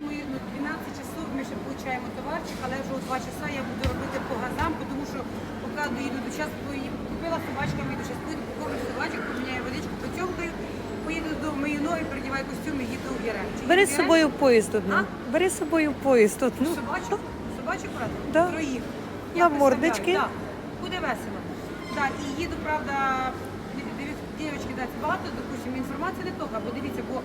Ми ну, 12 часов ми ще получаємо товарчик, але вже о 2 часа я буду робити по газам, тому що поки доїду до час, купила собачка, їду, зараз поїду, покормлю собачок, поміняю водичку, потьомкаю, поїду до мию ноги, передіваю костюм і їду в Яремчу. Бери з собою поїзд одну. А? Бери з собою поїзд одну. Собачок? Собачок брати? Да. Троїх. На мордочки. Так, буде весело. Так, і їду, правда, дівчатки, да, багато, допустим, інформації не тільки, бо дивіться, бо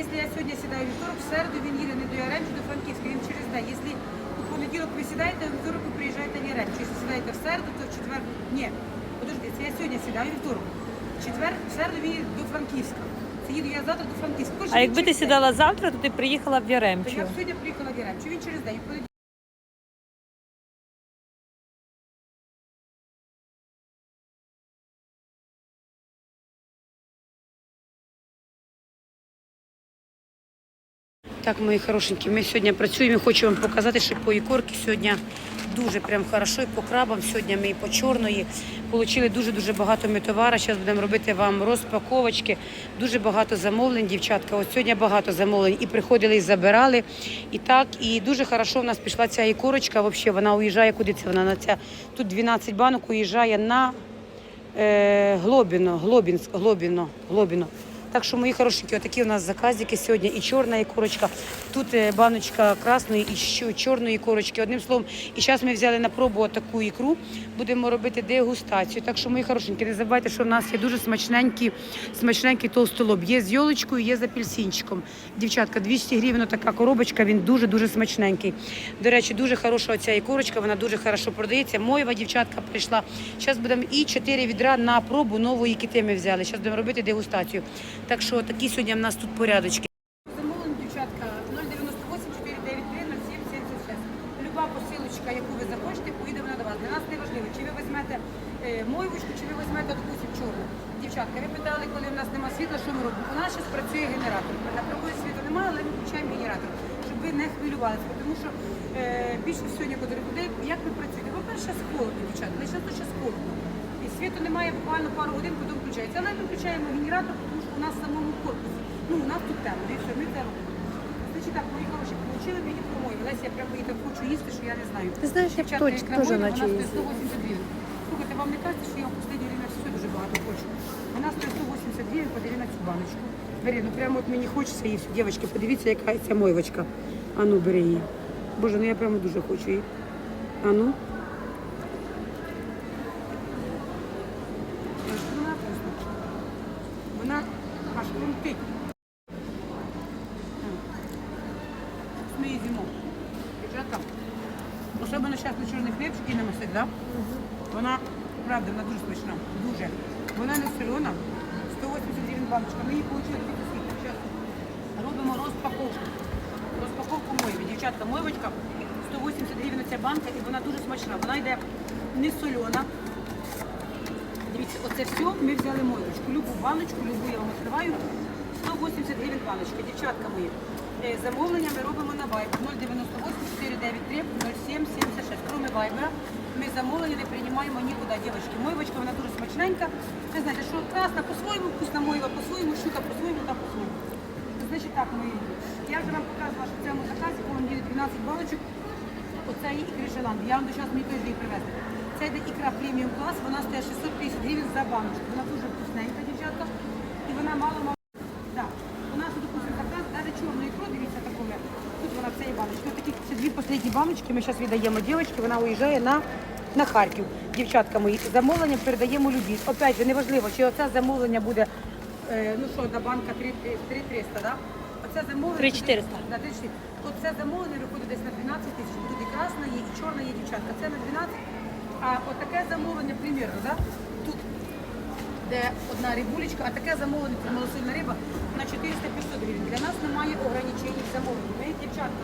якщо я сьогодні сідаю в вівторок, в середу він їде не до Яремчі, до Франківська, він через день. Якщо у понеділок ви сідаєте, в вівторок ви приїжджаєте в Яремчу. Якщо сідаєте в середу, то в четвер, ні, подожди, це я сьогодні сідаю в вівторок. В четвер, в середу він їде до Франківська. Це їду я завтра до Франківська. А якби ти сідала завтра, то ти приїхала в То я я сьогодні приїхала в Яремчу, він через день. Так, мої хорошенькі, ми сьогодні працюємо. Хочу вам показати, що по ікорки сьогодні дуже прям хорошо. І по крабам сьогодні ми і по чорної отримали дуже-дуже багато ми товару. Зараз будемо робити вам розпаковочки. Дуже багато замовлень, дівчатка. От сьогодні багато замовлень. І приходили, і забирали. І так, і дуже хорошо в нас пішла ця ікорочка. Взагалі, вона уїжджає куди це? Вона на ця тут 12 банок уїжджає на е, Глобіно, Глобінськ, Глобіно, Глобіно. Так що, мої хорошенькі, отакі у нас заказики сьогодні. І чорна ікорочка, тут е, баночка красної і чорної ікорочки. Одним словом, і зараз ми взяли на пробу таку ікру, будемо робити дегустацію. Так що, мої хорошенькі, не забувайте, що в нас є дуже смачненький, смачненький толстолоб. Є з йолочкою, є з апельсинчиком. Дівчатка, 200 гривень така коробочка, він дуже-дуже смачненький. До речі, дуже хороша оця ікорочка, вона дуже хорошо продається. Моєва дівчатка прийшла. Зараз будемо і 4 відра на пробу нової кити ми взяли. Зараз будемо робити дегустацію. Так що такі сьогодні в нас тут порядочки. Замовлення, дівчатка, 098 493 0776. Люба посилочка, яку ви захочете, поїде вона до вас. Для нас не важливо, чи ви візьмете е, мойвочку, чи ви візьмете допустим, чорну. Дівчатка, ви питали, коли в нас немає світла, що ми робимо? У нас зараз працює генератор. На приході світла немає, але ми включаємо генератор, щоб ви не хвилювалися. Тому що е, більше сьогодні людей, як ви працюєте? По-перше, з холодно, дівчатка, лише тут зараз холодно. І світу немає буквально пару годин, потім включається. Але ми включаємо генератор, у нас в самому корпусі. Ну, у нас тут темно, і все, ми це робимо. Значить так, мої хороші, получили мені помою. Леся, я прямо її так хочу їсти, що я не знаю. Ти знаєш, я б Дівчатка, точно теж мойва, наче вона її стоїть 180 гривень. Слухайте, вам не кажеться, що я в останнє время все дуже багато хочу. Вона стоїть 180 гривень, на цю баночку. Бери, ну прямо от мені хочеться її. Дівчатки, подивіться, яка ця мойвочка. А ну, бери її. Боже, ну я прямо дуже хочу її. А ну. Вона вкусна. Вона аж крутить. Ми її з'їмо. Дівчатка, особливо зараз на чорний хліб і на масик, да? Вона, правда, вона дуже смачна. Дуже. Вона не солена. 180 гривень баночка. Ми її отримали скільки. Зараз робимо розпаковку. Розпаковку мойви. Дівчатка, мойвочка 180 гривень ця банка і вона дуже смачна. Вона йде не солена. Дивіться, оце все ми взяли мойвочку. Любу баночку, любу я вам відкриваю. 180 гривень баночка. Дівчатка мої. Е, Замовлення ми робимо на Viber 098 493 07 76. Кроме Viber, ми замовлення не приймаємо нікуди, дівчатки. Мойвочка, вона дуже смачненька. Ви знаєте, що красна по-своєму, вкусна мойва по-своєму, щука по-своєму та по-своєму. Значить так, мої люди. Я вже вам показувала, що в цьому заказі, коли мені 12 баночок, оцеї ікри Желанди. Я вам до час мені теж її привезла. Це йде ікра преміум клас, вона стоїть 650 гривень за баночку. Вона дуже вкусненька, дівчатка. І вона мало мало. Да. У нас тут допустим, заказ, навіть чорну ікру, дивіться такому. Тут вона в цій баночці. Ось такі дві останні баночки ми зараз віддаємо дівчатки, вона уїжджає на, на Харків. Дівчатка мої, замовлення передаємо любі. Опять же, неважливо, чи оце замовлення буде, е, ну що, одна банка 3300, да? Оце замовлення... 3400. Да, 34. Оце замовлення виходить десь на 12 тисяч. Тут і красна є, і чорна є дівчатка. Це на 12. А отаке замовлення, примірно, да? тут де одна рибулечка, а таке замовлення, це малосильна риба, на 400-500 гривень. Для нас немає ограничень в замовленні. Ми, дівчатка,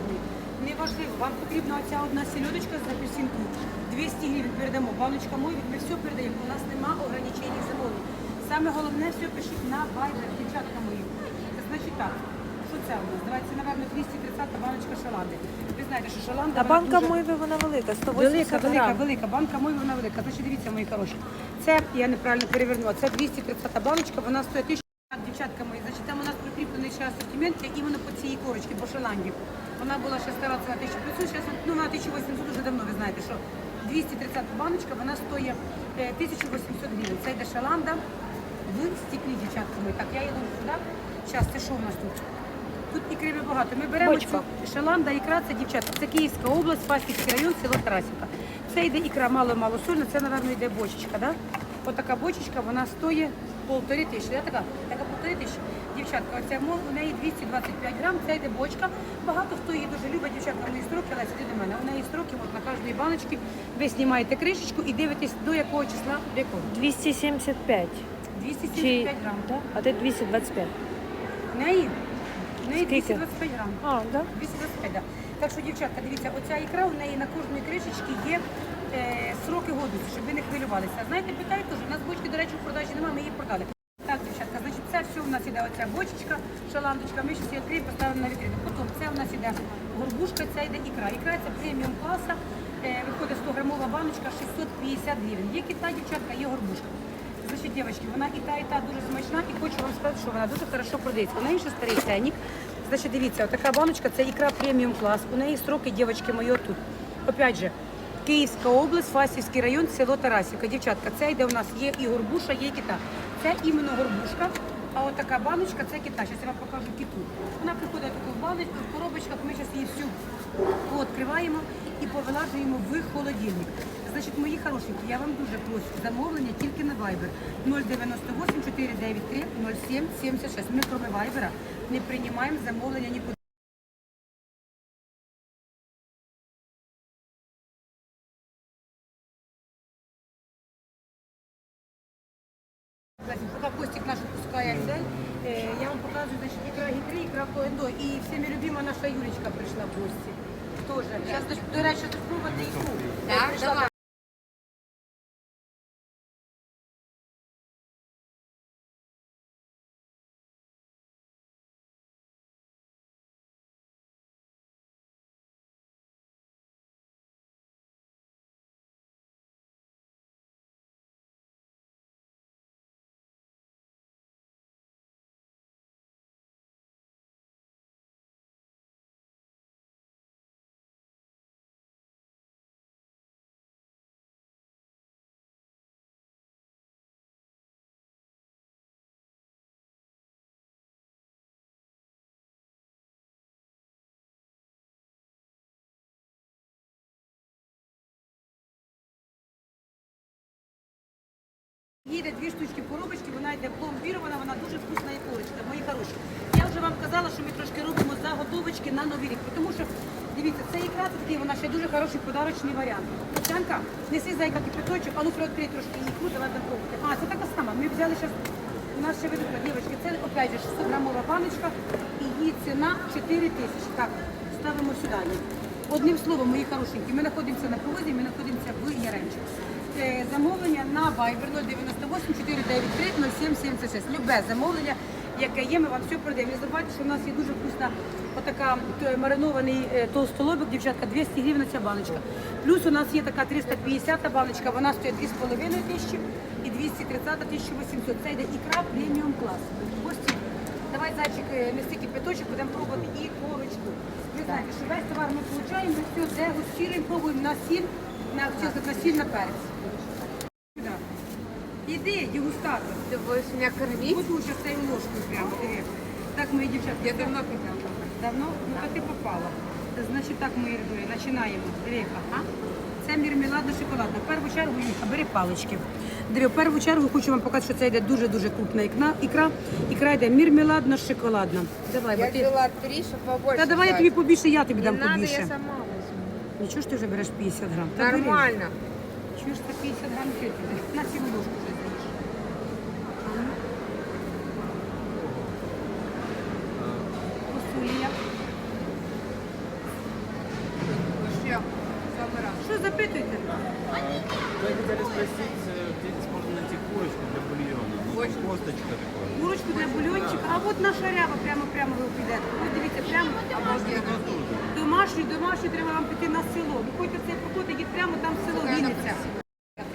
неважливо, вам потрібна оця одна сільодочка з апельсинкою, 200 гривень передамо, баночка мої, ми все передаємо, у нас немає ограничень в. Саме головне, все пишіть на Viber, дівчатка мої. Це значить так, що це у нас? Давайте, напевно, 230 баночка шаланди. Ви знаєте, що шаланда... А банка дуже- мойви вона велика, 180 Велика, велика, грам. велика. Банка мої вона велика. Значить, дивіться, мої хороші. Це я неправильно перевернула. Це 230 баночка, вона стоїть тисячу. Дівчатка мої, значить, там у нас прикріплений ще асортимент, іменно по цій корочці, по шаланді. Вона була ще стара ціна 1500, зараз ну, вона 1800 вже давно, ви знаєте, що 230 баночка, вона стоїть е, 1800 гривень. Це йде шаланда в стеклі, дівчатка мої. Так, я йду сюди. Зараз, це що у нас тут? Тут ікри багато. Ми беремо Бочка. цю шаланда, ікра, це дівчатка. Це Київська область, Фастівський район, село Тарасівка. Це йде ікра мало-мало сольна, це, напевно, йде бочечка, да? Отака бочечка, вона стоїть полтори тисячі. Да, така? Така полтори тисячі. Дівчатка, оця мол, у неї 225 грам, це йде бочка. Багато хто її дуже любить, дівчатка, мої строки, але це до мене. У неї строки от на кожній баночці. Ви знімаєте кришечку і дивитесь до якого числа, до якого. 275. 275 грам. Да? А ти 225. В неї, в неї Скільки? 225 грам. А, да? 225, да. Так що, дівчатка, дивіться, оця ікра, у неї на кожній кришечці є е, сроки годності, щоб ви не хвилювалися. Знаєте, питають у нас бочки, до речі, в продажі немає, ми її продали. Так, дівчатка, значить, це оця бочечка, шаландочка, ми зараз її відкриємо, поставимо на вітрину. Потім це у нас іде горбушка, це йде ікра. Ікра це преміум класа, е, виходить 100 грамова баночка, 650 гривень. Є кита, дівчатка, є горбушка. Значить, дівчатки, вона і та, і та дуже смачна, і хочу вам сказати, що вона дуже хорошо продається. У неї ще старий ценник. Значить, дивіться, така баночка це ікра преміум клас. У неї строки, дівчатки мої, тут. Опять же, Київська область, Фастівський район, село Тарасівка. Дівчатка, це йде у нас є і горбуша, є кита. Це іменно горбушка. А от така баночка це кита. Зараз я вам покажу киту. Вона приходить таку в баночку, в коробочках. Ми зараз її всю відкриваємо і повилажуємо в холодильник. Значить, мої хорошенькі, я вам дуже прошу замовлення тільки на Viber 098 493 07 76. Ми кроме Viber не приймаємо замовлення нікуди. Їде дві штучки коробочки, вона йде пломбірована, вона дуже вкусна і корочка, мої хороші. Я вже вам казала, що ми трошки робимо заготовочки на новий рік, тому що, дивіться, це ікра такий, вона ще дуже хороший подарочний варіант. Тянка, неси зайка кипяточок, а ну приоткрий трошки ікру, давай пробувати. А, це така сама, ми взяли зараз, у нас ще видно, дівчатки, це опять же 600 грамова баночка, і її ціна 4 тисячі. Так, ставимо сюди. Одним словом, мої хорошенькі, ми знаходимося на повозі, ми знаходимося в Яремчі. Е, Замовлення на Viber 098 493 0776. Любе замовлення, яке є, ми вам все продаємо. Не забувайте, що в нас є дуже вкусна отака маринований е, толстолобик, дівчатка, 200 гривень ця баночка. Плюс у нас є така 350 баночка, вона стоїть 2,5 тисячі і 230 1800. Це йде ікра преміум клас. Ось Давай, зайчик, е, неси кипяточок, будемо пробувати і корочку. Ви знаєте, що весь товар ми получаємо, ми все дегустуємо, пробуємо на сіль, на, чесно, на сіль, на перець. Сюди. Іди, дегустатор. Ты будешь меня кормить? Буду вже цією ложкою прямо, диви. Так, мої дівчатки. Я давно писала. Давно? Ну, то ти попала. Значить, так, мої рідові, починаємо. Диви, ага. Це мірмеладно шоколадно. В першу чергу, Юлька, бери палички. Диви, в першу чергу хочу вам показати, що це йде дуже-дуже крупна ікра. Ікра, ікра йде мірмеладно шоколадна. Давай, бо Я ти... взяла три, чтобы побольше. Та давай я тобі побільше, я тобі Не дам надо, побільше. я сама возьму. Нічого ж ти вже береш 50 грам. Та бери. Нормально. Чуєш, це 50 грам тільки. На цілу ложку вже здаєш. Посулія. Вообще, самый раз. Що запитуєте? Мы хотели спросить, э, где здесь можно найти курочку для бульона? Ну, Очень. Косточка такое. Курочку для бульончика. А от наша ряба прямо-прямо ви підете. Ось дивіться, прямо Обалденно. домашній, домашній треба вам піти на село. Ви хочете цей проход, йдіть прямо там село Вінниця. Як.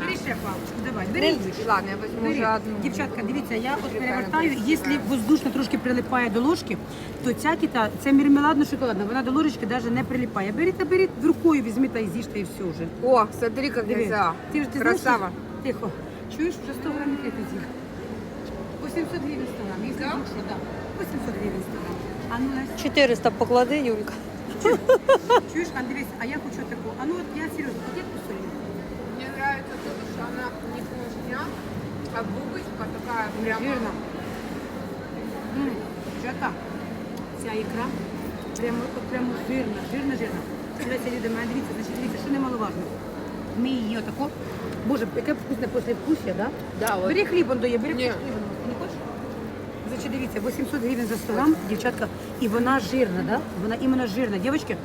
Бери ще паличку, давай, бери. Ладно, я возьму Бери. уже одну. Дівчатка, дивіться, я от перевертаю, якщо воздушно трошки прилипає до ложки, то ця кита, це мармеладно шоколадна, вона до ложечки навіть не прилипає. Беріть, та беріть рукою, візьміть та і з'їжте і все вже. О, смотри, как Диви. нельзя. Ти ж ти знаєш, Красава. що- Тихо. Чуєш, вже 100 грамів ти з'їв. 800 гривень 100 грамів, якщо вдруг так. 800 гривень 100 грамів. А ну, Лесь, 400 поклади, Юлька. чуєш, а дивись, а я хочу таку. А ну от я серйозно, от я посолю. Мне нравится то, что она не клешня, а бубочка такая прям. Жирно. М, Жака. Ця ікра прямо, от прямо жирна, жирна, жирна. Дивіться, люди, мене дивіться, значить, дивіться, що немаловажно. Ми її отако. Боже, яке вкусне послевкусие, да? Да, от. Бери хлібом дає, бери Ні. хлібом. Значить, дивіться, 800 гривень за 100 грам, дівчатка, і вона жирна, да? Вона іменно жирна. Дівчатки,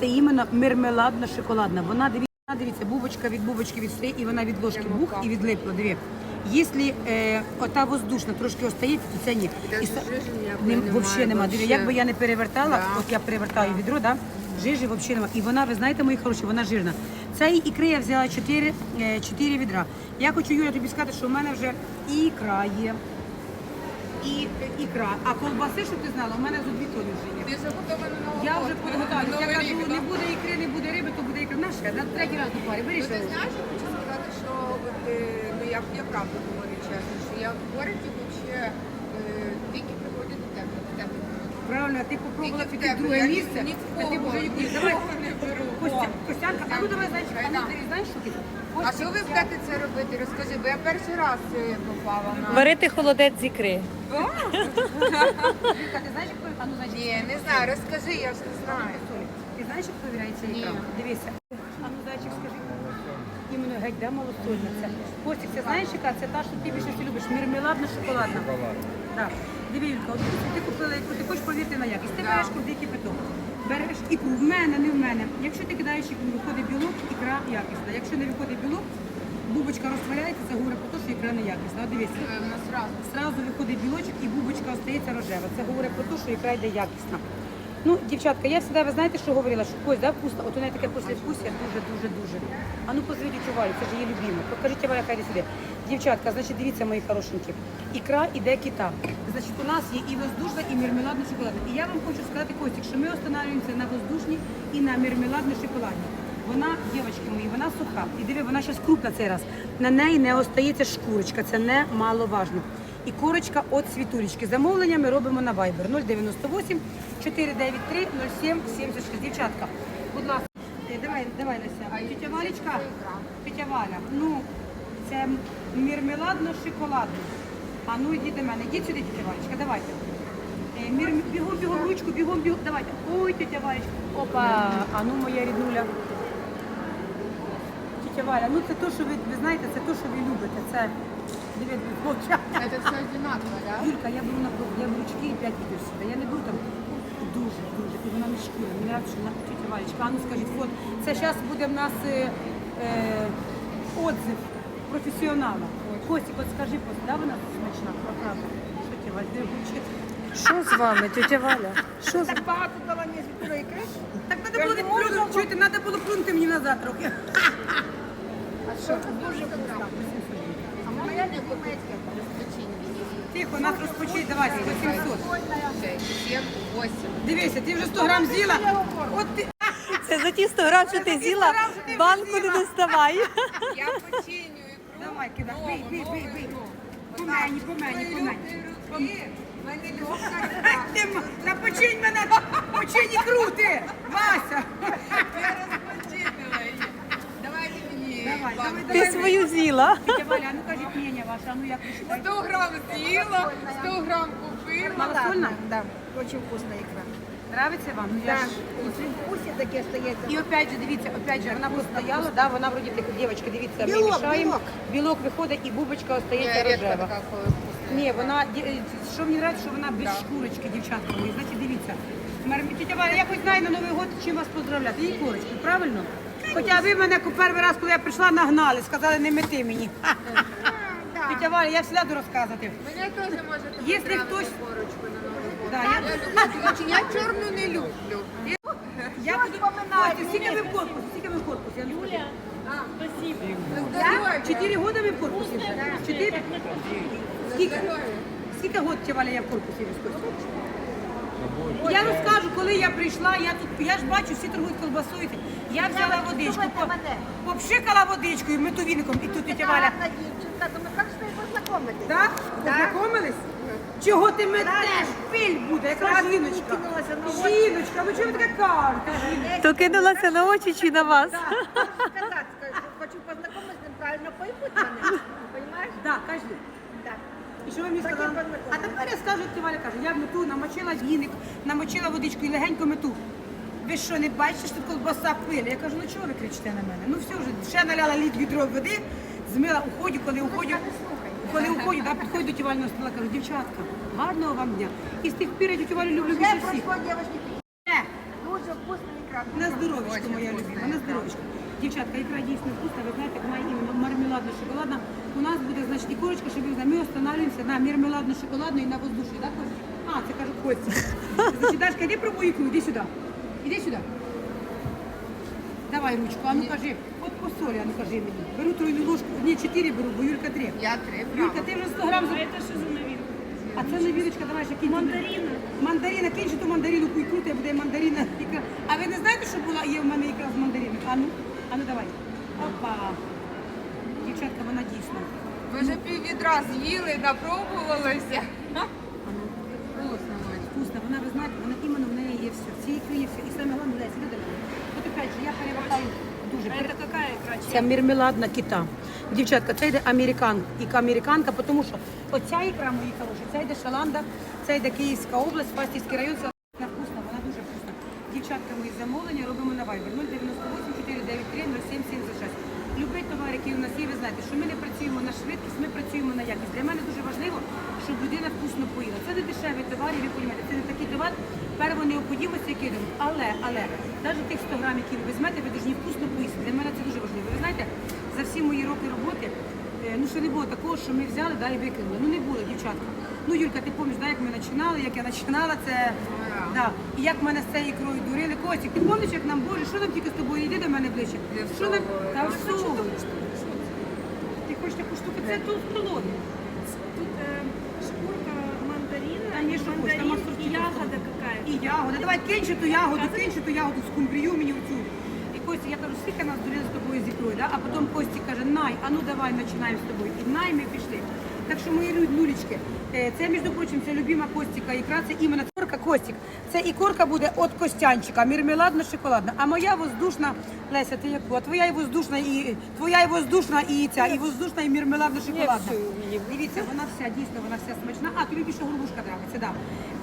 це іменно мермеладна шоколадна. Вона дивіться, дивіться, бубочка від бубочки відстає, і вона від ложки бух і відлипла. Диві. Якщо е, ота воздушна трошки остається, то це ні. І са- Нем- немає Вообще нема. Диві, як би я не перевертала, Да. от я перевертаю відро, да? жижі взагалі нема. І вона, ви знаєте, мої хороші, вона жирна. Цієї ікри я взяла 4, 4 відра. Я хочу, Юля, тобі сказати, що в мене вже і ікра є, і ікра. А колбаси, щоб ти знала, у мене за дві тони вже є. Ты заготовлена на Я вже год. Я кажу, не буде ікри, не буде риби, то буде ікра. Наша, на третій раз до пари. Бери Ну, ще. ти знаєш, я хочу сказати, що от, е, ну, я, я правду говорю чесно, що я в городі вообще е, тільки приходять до тебе. до тебе. Правильно, а ти попробувала піти в друге місце, а ти вже якусь. Давай. Костя, Костянка, а ну давай, знаєш, а ну, ти знаєш, що ти? А що ви будете це робити? Розкажи, бо я перший раз е, попала на... Варити холодець з ікри. Віка, ти знаєш, як а ну, значить, Ні, не знаю, розкажи, я ж не знаю. Ти знаєш, як перевіряється Ні. ікра? Дивися. А ну, зайчик, скажи. Іменно геть, да, малосольна це. Костік, це знаєш, яка? Це та, що ти більше всього любиш. Мармеладна, шоколадна. Так. От ти купила ікру, ти хочеш повірити на якість. Ти береш куди кипяток. Береш ікру, в мене, не в мене. Якщо ти кидаєш ікру, виходить білок, ікра якісна. Якщо не виходить білок, бубочка розтворяється, це говорить про те, що ікра не якісна. От дивись, Е, У нас разом. Зразу виходить білочок і бубочка остається рожева. Це говорить про те, що ікра йде якісна. Ну, дівчатка, я завжди, ви знаєте, що говорила, що ось, да, вкусно, от у неї таке послевкусие дуже-дуже-дуже. А ну позвіть Валю, це ж її любима. Покажіть Валя, хай сюди. Дівчатка, значить, дивіться, мої хорошенькі. Ікра іде кита. Значить, у нас є і воздушна, і мармеладна шоколадна. І я вам хочу сказати, Костік, що ми останавливаємося на воздушній і на мармеладній шоколадній. Вона, дівчатки мої, вона суха. І диви, вона зараз крупна цей раз. На неї не остається шкурочка, це немаловажно. І корочка від світулечки. Замовлення ми робимо на Viber 098 493 07 76. Дівчатка, будь ласка, е, давай, давай, Леся. Тетя Валечка, тетя Валя, ну, це мірмеладно-шоколадно. А ну йдіть до мене, йдіть сюди, тетя Валечка, давайте. Е, Мір, бігом, бігом, ручку, бігом, бігом, давайте. Ой, тетя Валечка, опа, а ну моя ріднуля. Тетя Валя, ну це то, що ви, ви знаєте, це то, що ви любите. Це дивіться, хлопча. Це все одинаково, да? Юлька, я беру на пробу, я беру 4 і 5 відео сюди. Я не беру там дуже, дуже. І вона не шкура. Нравиться, що вона тетя Валечка. А ну скажіть, от, це зараз буде в нас е, е, отзыв професіонала. Костік, от скажи, да, вона смачна? Правда. Що ти, Валь, ти вчити? Що з вами, тетя Валя? Що з Так багато дала мені звідти ікри? Так треба було плюнути, чуєте, треба було плюнути мені назад трохи. А що дуже вкусно? А моя не кумецька Тихо, нас розпочить, давай, 800. 7, 8. Дивися, ти вже 100 грам з'їла. От ти, це за ті 100 грам, що ти з'їла, банку не доставай. Я починю. Давай, кидай, бий, бий, бий, бий. По мені, по мені, по мені. Ікра. Ти Та починь мене, починь і крути, Вася. Мені Давай, давай, Ти свою з'їла. Тетя Валя, а ну кажіть мнення ваше, а ну як ви вважаєте? 100 грам з'їла, 100 грам купила. Малосольна? Да, очень вкусная икра. Нравиться вам? Ну, я Да, ж- и при вкусе. І опять же, дивіться, опять же, вона постояла, да, вона вроді так, дівчатки, дивіться, ми Білок, мішаємо, білок. білок виходить і бубочка остається рожева. така. Ні, вона ді- е, що мені подобається, що вона без Да. шкурочки, дівчатка мої. Значить, дивіться. Мар- Тетя Валя, я хоч знаю на Новий год, чим вас поздравляти. І корочку, правильно? Хоча ви мене ку- перший раз, коли я прийшла, нагнали, сказали, не мети мені. Тетя Валя, я все буду розказувати. Мене теж можете Якщо поздравити хтось- корочку на Новий год. Да, я... я- люблю. Я чорну не люблю. Я буду Костя, скільки ви в корпусі? Скільки ви в корпусі? Юля. Чотири года ви в корпусі? Чотири? Скільки? Скільки год ті Валя я в корпусі військовій? Я розкажу, коли я прийшла, я тут, я ж бачу, всі торгують колбасою. Я взяла водичку, по- попшикала водичкою, метовіником, і тут тетя Валя. Дівчинка, думаю, як ж ти познайомитись? Так? Познайомились? Чого ти метеш? Пиль буде, яка жіночка. на очі. Жіночка, ви чого ви таке кажете? То кинулася на очі чи на вас? Сказати, скажу, хочу познайомитись, з ним правильно поймуть мене. Понимаєш? Так, кажи. Так. І що ви мені сказали? А тепер я скажу, як Валя каже, я в мету намочила віник, намочила водичку і легенько мету. Ви що, не бачите, що тут колбаса пиль? Я кажу, ну чого ви кричите на мене? Ну все вже, ще наляла літ відро води, змила уходю, коли уходю, коли уходю, да, підходю до тівального стола, кажу, дівчатка, гарного вам дня. І з тих пір я тітю Валю люблю Вже більше всіх. пройшло, дівчатки. Е, Дуже вкусний ікра. На здоров'ячко, моя любима, на здоров'ячко. Дівчатка, ікра дійсно вкусна, ви знаєте, як має іменно мармеладно-шоколадна. У нас буде, значить, і корочка, щоб ви знали, ми останавливаемся на мармеладно-шоколадну і на воздушній, так, Костя? А, це кажу Костя. Значить, Дашка, іди пробуй ікру, іди сюди. Іди сюди. Давай ручку, а ну кажи, От по солі, а ну кажи мені. Беру тройну ложку, ні, чотири беру, бо Юлька три. Я три Юлька, ти вже 100 грам за... Це що за новинка? А це новиночка, давай ще кинь. Мандарина. Мандарина, кинь ще ту мандарину, куй крути, буде мандарина. ікра. А ви не знаєте, що була, є в мене ікра з мандаринами? А ну, а ну давай. Опа. Дівчатка, вона дійсно. Ми вже пів відра з'їли, напробувалися. А ну, вкусна, вкусна. Вона, ви знаєте, вона іменно в неї є все. В цій ікрі є все. І саме головне, Леся, іди до мене. От опять же, я перевертаю дуже. Это какая икра? Це мармеладна кита. Дівчатка, це йде американ, іка американка, тому що оця ікра, мої хороші, це йде шаланда, це йде Київська область, Фастівський район, це вона вкусна, вона дуже вкусна. Дівчатка, мої замовлення робимо на Viber 098 493 0776. Любий товар, який у нас є, ви знаєте, що ми не працюємо на швидкість, ми працюємо на якість. Для мене дуже важливо, щоб людина вкусно поїла. Це не дешевий товар, і ви розумієте, це не такий товар первої необхідності, який йдемо. Але, але, навіть тих 100 грам, які ви візьмете, ви повинні вкусно поїсти. Для мене це дуже важливо. Ви знаєте, за всі мої роки роботи, е, ну ще не було такого, що ми взяли да, і викинули. Ну не було, дівчатка. Ну, Юлька, ти пам'ятаєш, да, як ми починали, як я починала, це да. І як мене з цією ікрою дурили. Костік, ти пам'ятаєш, як нам боже, що нам тільки з тобою? Йди до мене ближче. Що нам? Та всовуй. Ти хочеш таку штуку? Це тут в колоні. Тут э, шкурка мандарина, що мандарин ассортимент ягода какая-то. І ягода. Давай кинь ту ягоду, кинь ту ягоду, скумбрію мені оцю. Костя, я кажу, скільки нас дурили з тобою зікрою, да? а потім Костя каже, най, а ну давай починаємо з тобою. І най ми пішли. Так що мої нулечки, е, це, між прочим, це любима Костіка ікра, це іменно корка Костік. Це ікорка буде від Костянчика, мармеладна, шоколадна. А моя воздушна, Леся, ти яку? А твоя і воздушна, і твоя і воздушна, і ця, і воздушна, і мармеладна, шоколадна. Дивіться, вона вся, дійсно, вона вся смачна. А, тобі більше горбушка нравиться, да.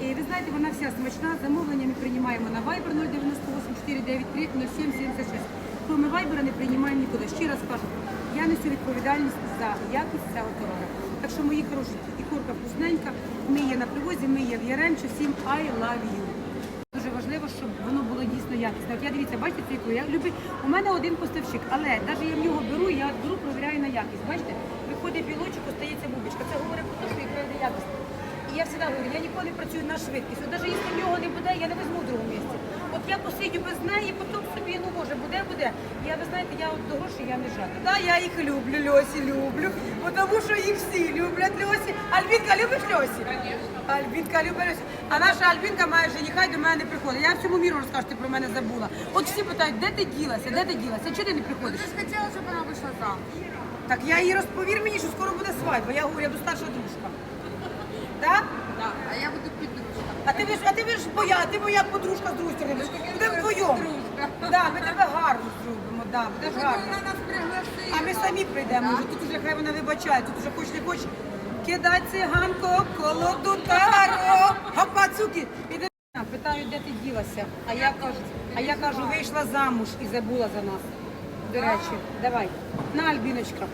І ви знаєте, вона вся смачна. Замовлення ми приймаємо на Viber 098 493 0776. Кроме Viber не приймаємо нікуди. Ще раз кажу, я несу відповідальність за якість цього товару. Так що, мої хороші, і курка вкусненька, ми є на привозі, ми є в Яремчі. Всім I love you. Дуже важливо, щоб воно було дійсно якісне. От я дивіться, бачите ікру? Я люблю. У мене один поставщик, але навіть я в нього беру, я беру, провіряю на якість. Бачите, виходить білочок, остається бубочка. Це говорить про те, що йде якість. І я завжди говорю, я ніколи не працюю на швидкість. От навіть якщо в нього не буде, я не візьму в другому місці. От я посидю без неї, потім собі, ну може, буде, буде. Я, ви знаєте, я от до грошей я не жадна. Да, я їх люблю, Льосі люблю, бо тому що їх всі люблять Льосі. Альбінка, любиш Льосі? Альбінка любить Льосі. А наша Альбінка має жениха і до мене не приходить. Я всьому міру розкажу, ти про мене забула. От всі питають, де ти ділася, де ти ділася? Чого ти не приходиш? Ти ж хотіла, щоб вона вийшла замуж. Так я їй розповір мені, що скоро буде свадьба. Я говорю, я до старша дружка. Так? Так, а я буду підручка. А ти ж, а ти ж моя, ти моя подружка з сторони. Будемо вдвоєм. Да, ми тебе гарно зробимо, да, буде гарно. вона нас пригласила. А ми самі прийдемо. Вже тут уже хай вона вибачає, тут уже хоч не хоч. Кидай циганко, колоду таро, гапацуки. Іди. Питаю, де ти ділася? А я кажу, а я кажу, вийшла замуж і забула за нас. До речі, давай. На Альбіночка.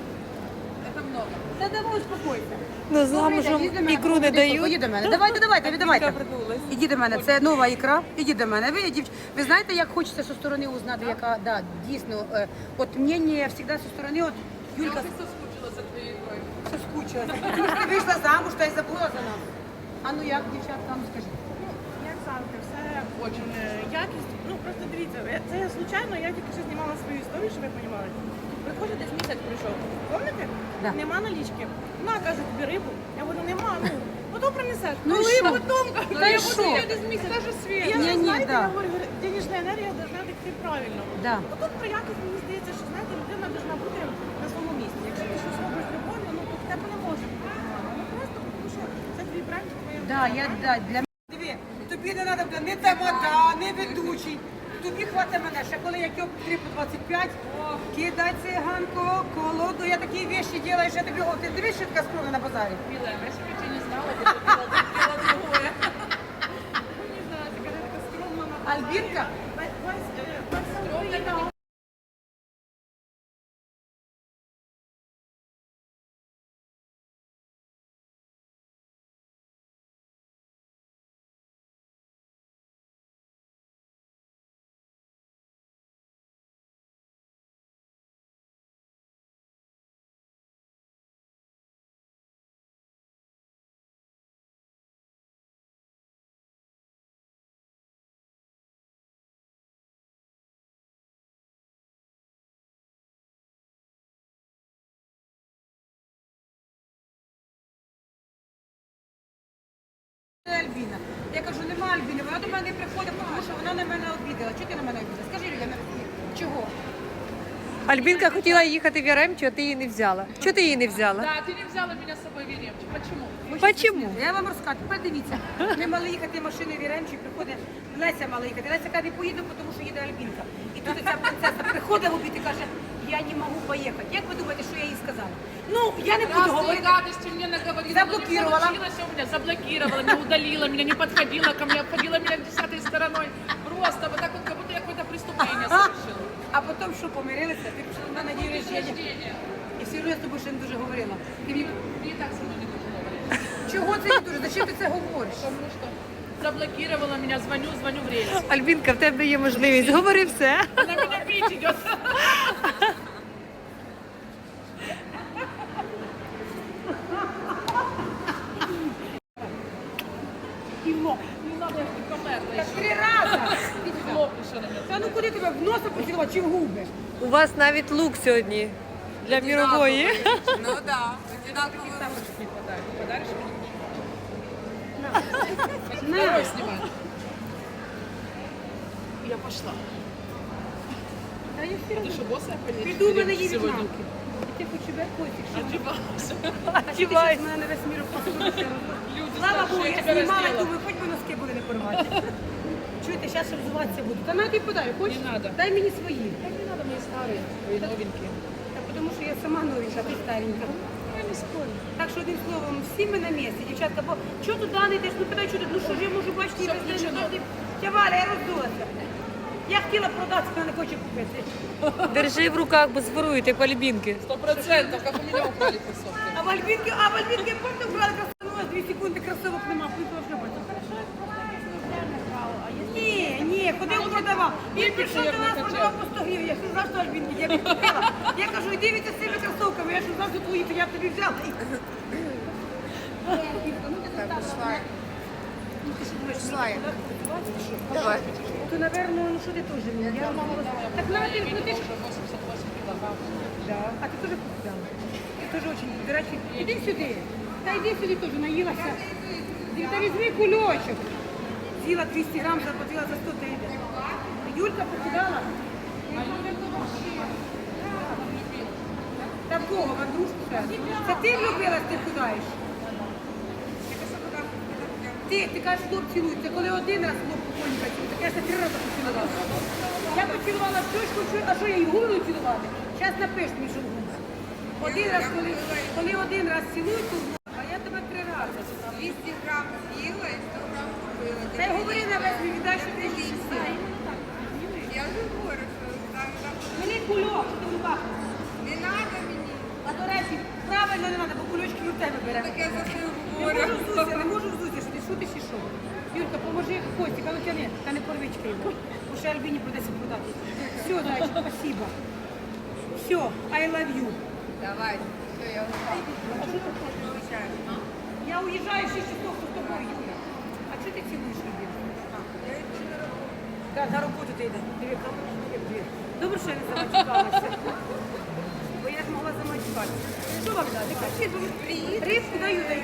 Та давай успокойся. Ну замужем ікру не дають. Ідіть до мене. Давайте, давайте, віддавайте. Ідіть до мене. Це нова ікра. Ідіть до мене. Ви, дівч... ви знаєте, як хочеться зі сторони узнати, яка да, дійсно. Е, от мнення завжди зі сторони, от Юлька соскучила за твоєю ікрою. соскучилася. Тому що ти вийшла замуж та й забула за нас. А ну як, дівчатка, ну скажіть. Як завжди, все очень е, якість. Ну просто Дивіться, це я случайно, я тільки що знімала свою історію, щоб ви розуміли. Приходить десь місяць прийшов. Пам'ятаєте? Да. Нема налічки. На, каже, тобі рибу. Я говорю, нема, ну, потім принесеш. Ну і Коли що? потім, Ну і я що? буду через місяць. Даже світ. Я Ні, не ні, знаєте, да. я говорю, денежна енергія должна йти правильно. Да. Потім про якість мені здається, що знаєте, людина должна бути на своєму місці. Якщо ти щось робиш з любов'ю, ну то в тебе не може бути. Ну просто тому що це твій бренд, твоє Да, я, да, для Диви, тобі не треба буде ні тамада, ні ведучий. Тобі хватить мене, ще коли я кьоп 3 по 25, що я тобі, о, ти дивись, що така на базарі. Милая, Альбіна. Я кажу, нема Альбіни, вона до мене не приходить, тому що вона на мене обідала. Чого ти на мене обідала? Скажи, Юля, чого? Альбінка хотіла їхати в Яремчу, а ти її не взяла. Чого ти її не взяла? Да, ты не взяла меня с собой в Еремчу. Почему? Почему? Я вам розкажу, тепер дивіться. Ми мали їхати машиною в Яремчі, приходить Леся мала їхати. Леся каже, не поїду, тому що їде Альбінка. І тут ця принцеса приходить в обід і каже, я не можу поїхати. Як ви думаєте, що я їй сказала? Ну, я не буду Разные говорити. гадости мне наговорила. но Заблокировала. Не получилось у меня, заблокировала, не удалила меня, не подходила ко мне, обходила меня десятой стороной. Просто вот так вот, как будто я какое-то преступление совершила. А потім що помирилися, ти пішла на рождення. Рождение. І все одно я з тобою ще не дуже говорила. Ти мені, и так со мной не говорить. чого це не дуже? Зачем ти це говориш? Потому что заблокировала меня, звоню, звоню в рейс. Альбінка, в тебе є можливість. Говори все. Она меня бить идет. Не надо, я не померла Так еще. три рази. Хлопнешь на меня. Та ну куди тебе в носа поцілувати чи в губи? У вас навіть лук сьогодні для мірової. Ну да, одинаково. Мне? На. Я пошла. Та я все Ты что, босая ходить? Піду, в мене є Сегодня. в'єтнамки. Ти хоч тебе котик, що? А ти щас мене на весь мір. Слава Богу, я знімала, думаю, хоч би носки були не порвати. Чуєте, зараз розвиватися буду. Та на ти подай, хочеш? Не надо. Дай мені свої. Так не надо мне старые, твои новенькие. Та тому що я сама новенька, ти старенька. Я не спорю. Так що одним словом, всі ми на місці, дівчатка, бо чого туди не йдеш, ну питай, що ти, ну що ж я можу бачити і Все без включено. Валя, я роздулася. Я хотіла продати, але не хочу купити. Держи в руках, бо зворують, як в Альбінки. Сто процентов, как у меня украли кроссовки. А в Альбінки, а в Альбінки помните, брали красиву, дві секунди кросовок нема, поїхала шлюбати. Ні, ні, ходив продавав. Він прийшов до нас, продавав по 100 гривень. Я що за що Альбінки, я б купила. Я кажу, іди від з цими кросовками, я що за що твої, то я б тобі взяла. Пішла. Пішла я. Давай. То, напевно, ну що ти теж мені? Я мама. Так на ти, 88 килограмм. Да. А ти теж похудала? Ти теж очень, до речі, іди сюди. Та йди сюди теж, наїлася. Ти- Та візьми кульочок. З'їла 200 грам, заплатила за 100 гривень. Юлька похудала? А Юля. Та кого, в Андрушку ще? Це ти влюбилась, ти худаєш? Ти, ти кажеш, хлоп цілують. Це коли один раз хлоп кухонька цілує, так я ще три рази поцілувала. Я поцілувала щочку, а що я її губила цілувати? Зараз напиш мені, що в. Один раз, коли, коли один раз цілують, то правильно не треба, бо кульочки в тебе бере. Так я за це Не можу взутися, не можу взутися, що ти шутиш і що? Юрка, поможи Кості, а ну тяни, та не порвичка його. Бо ще Альбіні придеться продати. Все, зайчик, спасибо. Все, I love you. Давай. Все, я устала. Вибачаю. Я уїжджаю 6 часов, що з тобою, Юля. А чого ти цілуєш Альбіну? Я йду на роботу. Да, на роботу ти йде. Добре, що я не замачкалася. Що вам дати? Кажіть, приїдете? Рибку даю, даю.